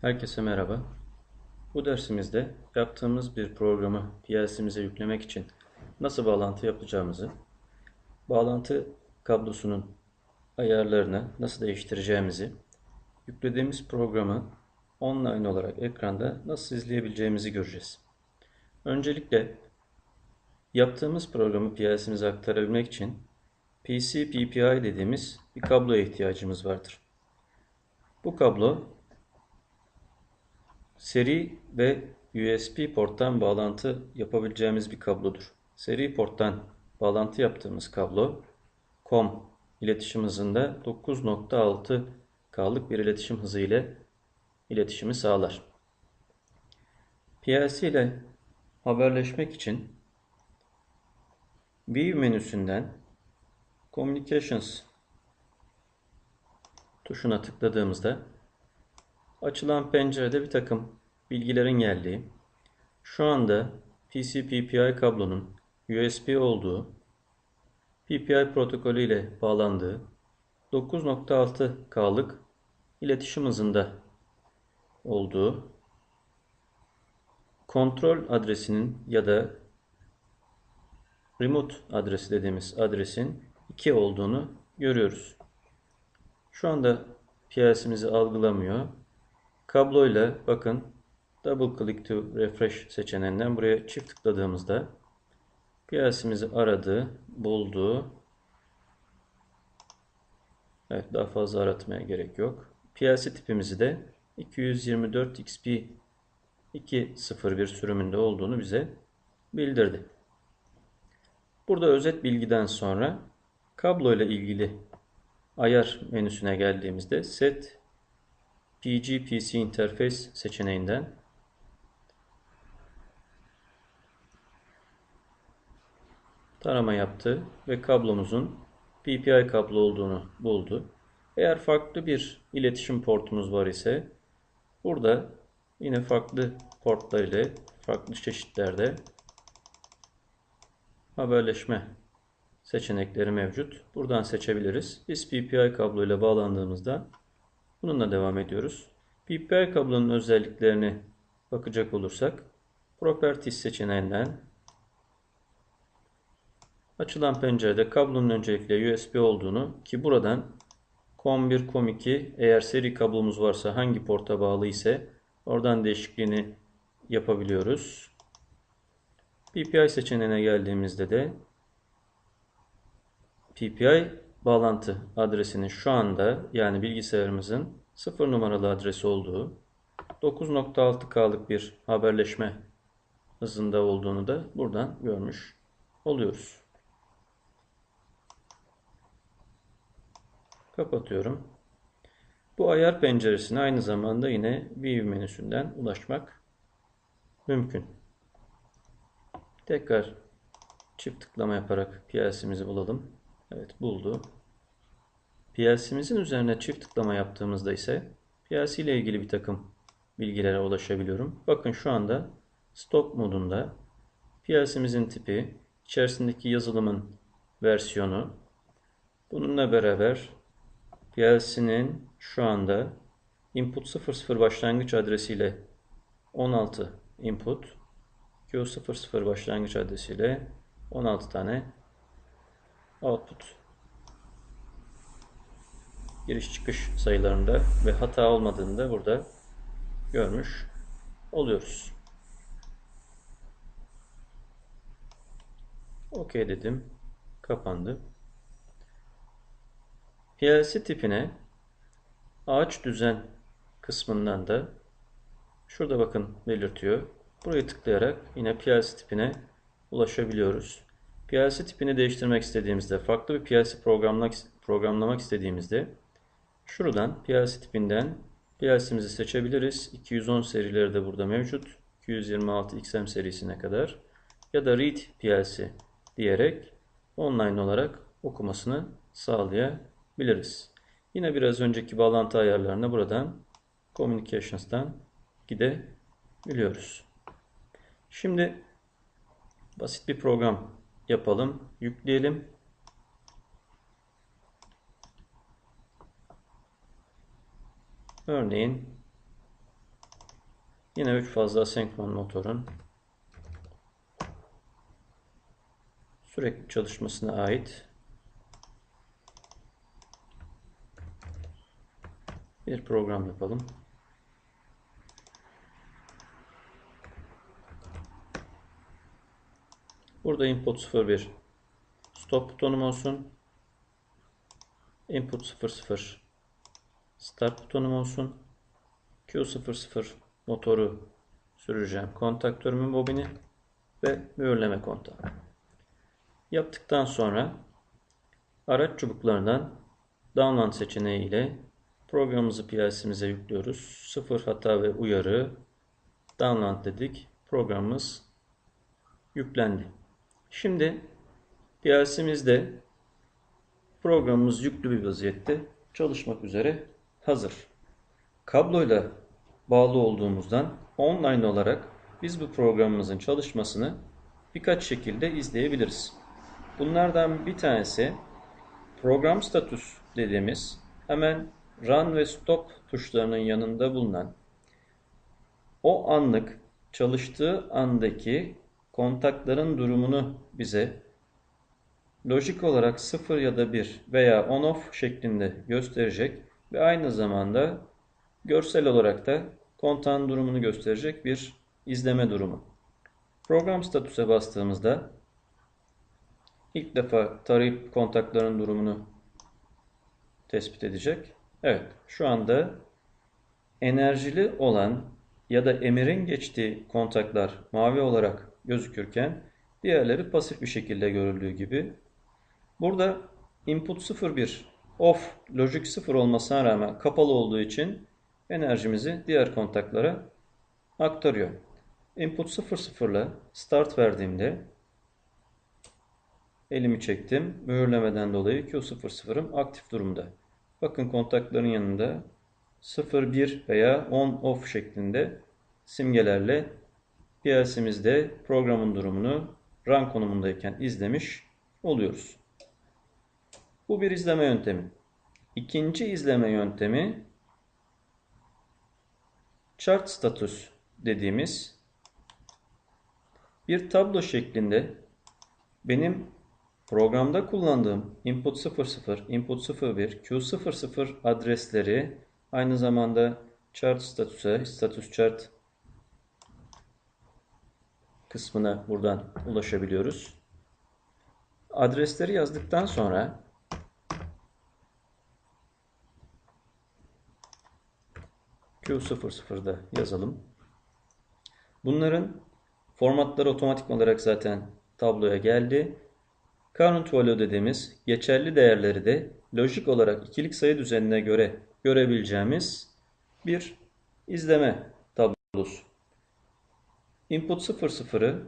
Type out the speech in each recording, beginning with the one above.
Herkese merhaba. Bu dersimizde yaptığımız bir programı PLC'mize yüklemek için nasıl bağlantı yapacağımızı, bağlantı kablosunun ayarlarını nasıl değiştireceğimizi, yüklediğimiz programı online olarak ekranda nasıl izleyebileceğimizi göreceğiz. Öncelikle yaptığımız programı PLC'mize aktarabilmek için PC PPI dediğimiz bir kabloya ihtiyacımız vardır. Bu kablo Seri ve USB porttan bağlantı yapabileceğimiz bir kablodur. Seri porttan bağlantı yaptığımız kablo COM iletişim hızında 9.6K'lık bir iletişim hızı ile iletişimi sağlar. PLC ile haberleşmek için View menüsünden Communications tuşuna tıkladığımızda Açılan pencerede bir takım bilgilerin geldiği, şu anda TCP/PI kablonun USB olduğu, PPI protokolü ile bağlandığı 9.6K'lık iletişim hızında olduğu, kontrol adresinin ya da remote adresi dediğimiz adresin 2 olduğunu görüyoruz. Şu anda PLC'mizi algılamıyor. Kabloyla bakın double click to refresh seçeneğinden buraya çift tıkladığımızda PLC'mizi aradı, buldu. Evet daha fazla aratmaya gerek yok. PLC tipimizi de 224 XP 201 sürümünde olduğunu bize bildirdi. Burada özet bilgiden sonra kablo ile ilgili ayar menüsüne geldiğimizde set PGPC Interface seçeneğinden tarama yaptı ve kablomuzun PPI kablo olduğunu buldu. Eğer farklı bir iletişim portumuz var ise burada yine farklı portlar ile farklı çeşitlerde haberleşme seçenekleri mevcut. Buradan seçebiliriz. Biz PPI kablo ile bağlandığımızda Bununla devam ediyoruz. PPI kablonun özelliklerini bakacak olursak Properties seçeneğinden açılan pencerede kablonun öncelikle USB olduğunu ki buradan COM1, COM2 eğer seri kablomuz varsa hangi porta bağlı ise oradan değişikliğini yapabiliyoruz. PPI seçeneğine geldiğimizde de PPI bağlantı adresinin şu anda yani bilgisayarımızın 0 numaralı adresi olduğu 9.6K'lık bir haberleşme hızında olduğunu da buradan görmüş oluyoruz. Kapatıyorum. Bu ayar penceresine aynı zamanda yine View menüsünden ulaşmak mümkün. Tekrar çift tıklama yaparak PLC'mizi bulalım. Evet buldu. PLC'mizin üzerine çift tıklama yaptığımızda ise PLC ile ilgili bir takım bilgilere ulaşabiliyorum. Bakın şu anda stop modunda PLC'mizin tipi, içerisindeki yazılımın versiyonu, bununla beraber PLC'nin şu anda input 00 başlangıç adresiyle 16 input, Q00 başlangıç adresiyle 16 tane output giriş çıkış sayılarında ve hata olmadığında burada görmüş oluyoruz. OK dedim. Kapandı. PLC tipine ağaç düzen kısmından da şurada bakın belirtiyor. Burayı tıklayarak yine PLC tipine ulaşabiliyoruz. PLC tipini değiştirmek istediğimizde, farklı bir PLC programlamak, programlamak istediğimizde şuradan PLC tipinden PLC'mizi seçebiliriz. 210 serileri de burada mevcut. 226 XM serisine kadar. Ya da Read PLC diyerek online olarak okumasını sağlayabiliriz. Yine biraz önceki bağlantı ayarlarına buradan Communications'tan gidebiliyoruz. Şimdi basit bir program yapalım. Yükleyelim. Örneğin Yine 3 fazla asenkron motorun sürekli çalışmasına ait bir program yapalım. Burada input 01 stop butonum olsun. Input 00 start butonum olsun. Q00 motoru süreceğim. Kontaktörümün bobini ve mühürleme kontağı. Yaptıktan sonra araç çubuklarından download seçeneği ile programımızı PLC'mize yüklüyoruz. Sıfır hata ve uyarı download dedik. Programımız yüklendi. Şimdi PLC'mizde programımız yüklü bir vaziyette çalışmak üzere hazır. Kabloyla bağlı olduğumuzdan online olarak biz bu programımızın çalışmasını birkaç şekilde izleyebiliriz. Bunlardan bir tanesi program status dediğimiz hemen run ve stop tuşlarının yanında bulunan o anlık çalıştığı andaki kontakların durumunu bize lojik olarak 0 ya da 1 veya on off şeklinde gösterecek ve aynı zamanda görsel olarak da kontağın durumunu gösterecek bir izleme durumu. Program statüse bastığımızda ilk defa tarayıp kontakların durumunu tespit edecek. Evet, şu anda enerjili olan ya da emirin geçtiği kontaklar mavi olarak gözükürken diğerleri pasif bir şekilde görüldüğü gibi. Burada input 01 off logic 0 olmasına rağmen kapalı olduğu için enerjimizi diğer kontaklara aktarıyor. Input 00 ile start verdiğimde elimi çektim. Mühürlemeden dolayı Q00'ım aktif durumda. Bakın kontakların yanında 0, 1 veya on off şeklinde simgelerle PLC'mizde programın durumunu run konumundayken izlemiş oluyoruz. Bu bir izleme yöntemi. İkinci izleme yöntemi chart status dediğimiz bir tablo şeklinde benim programda kullandığım input 00, input 01, Q00 adresleri aynı zamanda chart statüse, status chart kısmına buradan ulaşabiliyoruz. Adresleri yazdıktan sonra Q00'da yazalım. Bunların formatları otomatik olarak zaten tabloya geldi. Current value dediğimiz geçerli değerleri de lojik olarak ikilik sayı düzenine göre görebileceğimiz bir izleme tablosu. Input 00'ı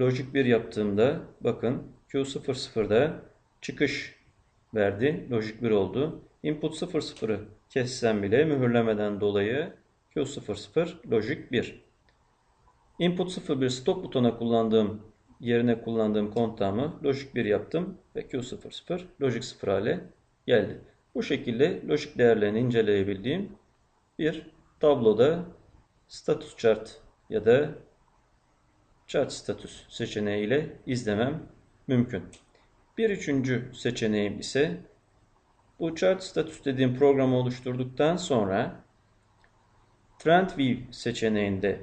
lojik 1 yaptığımda bakın Q00'da çıkış verdi. Lojik 1 oldu. Input 00'ı kessem bile mühürlemeden dolayı Q00 lojik 1. Input 01 stop butona kullandığım yerine kullandığım kontağımı lojik 1 yaptım ve Q00 lojik 0 hale geldi. Bu şekilde lojik değerlerini inceleyebildiğim bir tabloda status chart ya da chart status seçeneğiyle izlemem mümkün. Bir üçüncü seçeneğim ise bu chart status dediğim programı oluşturduktan sonra Trend View seçeneğinde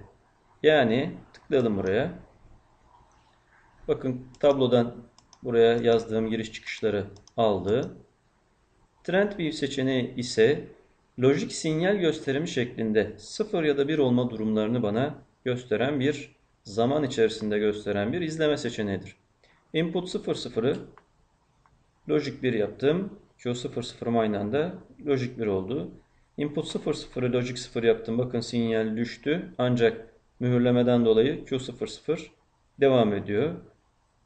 yani tıklayalım buraya. Bakın tablodan buraya yazdığım giriş çıkışları aldı. Trend View seçeneği ise lojik sinyal gösterimi şeklinde 0 ya da 1 olma durumlarını bana gösteren bir zaman içerisinde gösteren bir izleme seçeneğidir. Input 00'ı lojik 1 yaptım. Q00'ım aynı anda lojik 1 oldu. Input 00'ı lojik 0 yaptım. Bakın sinyal düştü. Ancak mühürlemeden dolayı Q00 devam ediyor.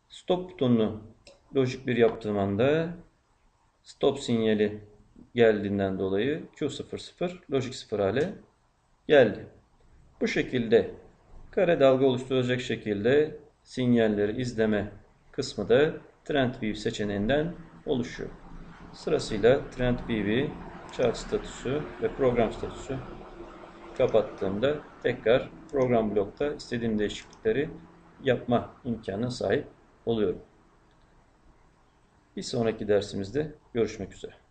Stop butonunu lojik 1 yaptığım anda stop sinyali geldiğinden dolayı Q00 lojik 0 hale geldi. Bu şekilde kare dalga oluşturacak şekilde sinyalleri izleme kısmı da Trend View seçeneğinden oluşuyor. Sırasıyla Trend View'i chart statüsü ve program statüsü kapattığımda tekrar program blokta istediğim değişiklikleri yapma imkanına sahip oluyorum. Bir sonraki dersimizde görüşmek üzere.